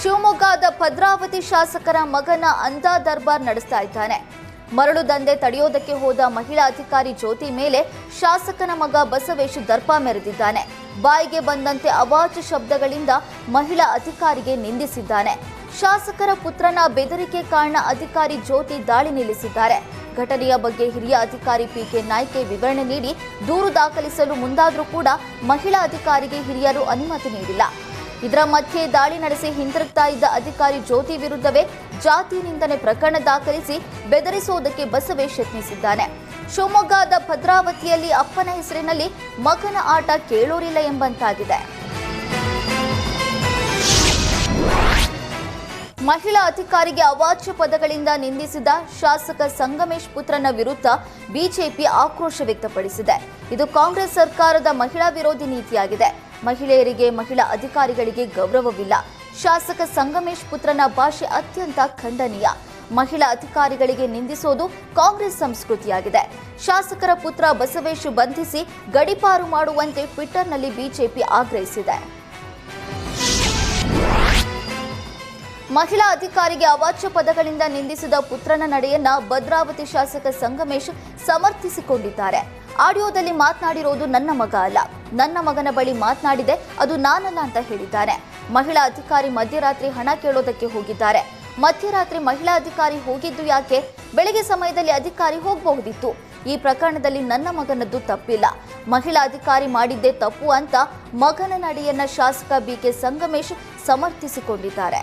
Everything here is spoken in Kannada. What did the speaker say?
ಶಿವಮೊಗ್ಗದ ಭದ್ರಾವತಿ ಶಾಸಕರ ಮಗನ ಅಂಧ ದರ್ಬಾರ್ ನಡೆಸ್ತಾ ಇದ್ದಾನೆ. ಮರಳು ದಂಧೆ ತಡೆಯೋದಕ್ಕೆ ಹೋದ ಮಹಿಳಾ ಅಧಿಕಾರಿ ಜ್ಯೋತಿ ಮೇಲೆ ಶಾಸಕನ ಮಗ ಬಸವೇಶ್ ದರ್ಪ ಮೆರೆದಿದ್ದಾನೆ. ಬಾಯಿಗೆ ಬಂದಂತೆ ಅವಾಚ ಶಬ್ದಗಳಿಂದ ಮಹಿಳಾ ಅಧಿಕಾರಿಗೆ ನಿಂದಿಸಿದ್ದಾನೆ. ಶಾಸಕರ ಪುತ್ರನ ಬೆದರಿಕೆ ಕಾರಣ ಅಧಿಕಾರಿ ಜ್ಯೋತಿ ದಾಳಿ ನಿಲ್ಲಿಸಿದ್ದಾರೆ. ಘಟನೆಯ ಬಗ್ಗೆ ಹಿರಿಯ ಅಧಿಕಾರಿ ಪಿ ಕೆ ನಾಯ್ಕೆ ವಿವರಣೆ ನೀಡಿ ದೂರು ದಾಖಲಿಸಲು ಮುಂದಾದರೂ ಕೂಡ ಮಹಿಳಾ ಅಧಿಕಾರಿಗೆ ಹಿರಿಯರು ಅನುಮತಿ ನೀಡಿಲ್ಲ. ಇದರ ಮಧ್ಯೆ ದಾಳಿ ನಡೆಸಿ ಹಿಂತಿರುಗ್ತಾ ಇದ್ದ ಅಧಿಕಾರಿ ಜ್ಯೋತಿ ವಿರುದ್ಧವೇ ಜಾತಿ ನಿಂದನೆ ಪ್ರಕರಣ ದಾಖಲಿಸಿ ಬೆದರಿಸುವುದಕ್ಕೆ ಬಸವೇಶ್ ಯತ್ನಿಸಿದ್ದಾನೆ. ಶಿವಮೊಗ್ಗದ ಭದ್ರಾವತಿಯಲ್ಲಿ ಅಪ್ಪನ ಹೆಸರಿನಲ್ಲಿ ಮಗನ ಆಟ ಕೇಳೋರಿಲ್ಲ ಎಂಬಂತಾಗಿದೆ. ಮಹಿಳಾ ಅಧಿಕಾರಿಗೆ ಅವಾಚ್ಯ ಪದಗಳಿಂದ ನಿಂದಿಸಿದ ಶಾಸಕ ಸಂಗಮೇಶ್ ಪುತ್ರನ ವಿರುದ್ಧ ಬಿಜೆಪಿ ಆಕ್ರೋಶ ವ್ಯಕ್ತಪಡಿಸಿದೆ. ಇದು ಕಾಂಗ್ರೆಸ್ ಸರ್ಕಾರದ ಮಹಿಳಾ ವಿರೋಧಿ ನೀತಿಯಾಗಿದೆ. ಮಹಿಳೆಯರಿಗೆ, ಮಹಿಳಾ ಅಧಿಕಾರಿಗಳಿಗೆ ಗೌರವವಿಲ್ಲ. ಶಾಸಕ ಸಂಗಮೇಶ್ ಪುತ್ರನ ಭಾಷೆ ಅತ್ಯಂತ ಖಂಡನೀಯ. ಮಹಿಳಾ ಅಧಿಕಾರಿಗಳಿಗೆ ನಿಂದಿಸೋದು ಕಾಂಗ್ರೆಸ್ ಸಂಸ್ಕೃತಿಯಾಗಿದೆ. ಶಾಸಕರ ಪುತ್ರ ಬಸವೇಶ್ ಬಂಧಿಸಿ ಗಡಿಪಾರು ಮಾಡುವಂತೆ ಟ್ವಿಟರ್ನಲ್ಲಿ ಬಿಜೆಪಿ ಆಗ್ರಹಿಸಿದೆ. ಮಹಿಳಾ ಅಧಿಕಾರಿಗೆ ಅವಾಚ್ಯ ಪದಗಳಿಂದ ನಿಂದಿಸಿದ ಪುತ್ರನ ನಡೆಯನ್ನ ಭದ್ರಾವತಿ ಶಾಸಕ ಸಂಗಮೇಶ್ ಸಮರ್ಥಿಸಿಕೊಂಡಿದ್ದಾರೆ. ಆಡಿಯೋದಲ್ಲಿ ಮಾತನಾಡಿರೋದು ನನ್ನ ಮಗ ಅಲ್ಲ. ನನ್ನ ಮಗನ ಬಳಿ ಮಾತನಾಡಿದೆ, ಅದು ನಾನಲ್ಲ ಅಂತ ಹೇಳಿದ್ದಾನೆ ಮಹಿಳಾ ಅಧಿಕಾರಿ ಮಧ್ಯರಾತ್ರಿ ಹಣ ಕೇಳೋದಕ್ಕೆ ಹೋಗಿದ್ದಾರೆ. ಮಧ್ಯರಾತ್ರಿ ಮಹಿಳಾ ಅಧಿಕಾರಿ ಹೋಗಿದ್ದು ಯಾಕೆ? ಬೆಳಗ್ಗೆ ಸಮಯದಲ್ಲಿ ಅಧಿಕಾರಿ ಹೋಗಬಹುದಿತ್ತು. ಈ ಪ್ರಕರಣದಲ್ಲಿ ನನ್ನ ಮಗನದ್ದು ತಪ್ಪಿಲ್ಲ. ಮಹಿಳಾ ಅಧಿಕಾರಿ ಮಾಡಿದ್ದೇ ತಪ್ಪು ಅಂತ ಮಗನ ನಡೆಯನ್ನ ಶಾಸಕ ಬಿಕೆ ಸಂಗಮೇಶ್ ಸಮರ್ಥಿಸಿಕೊಂಡಿದ್ದಾರೆ.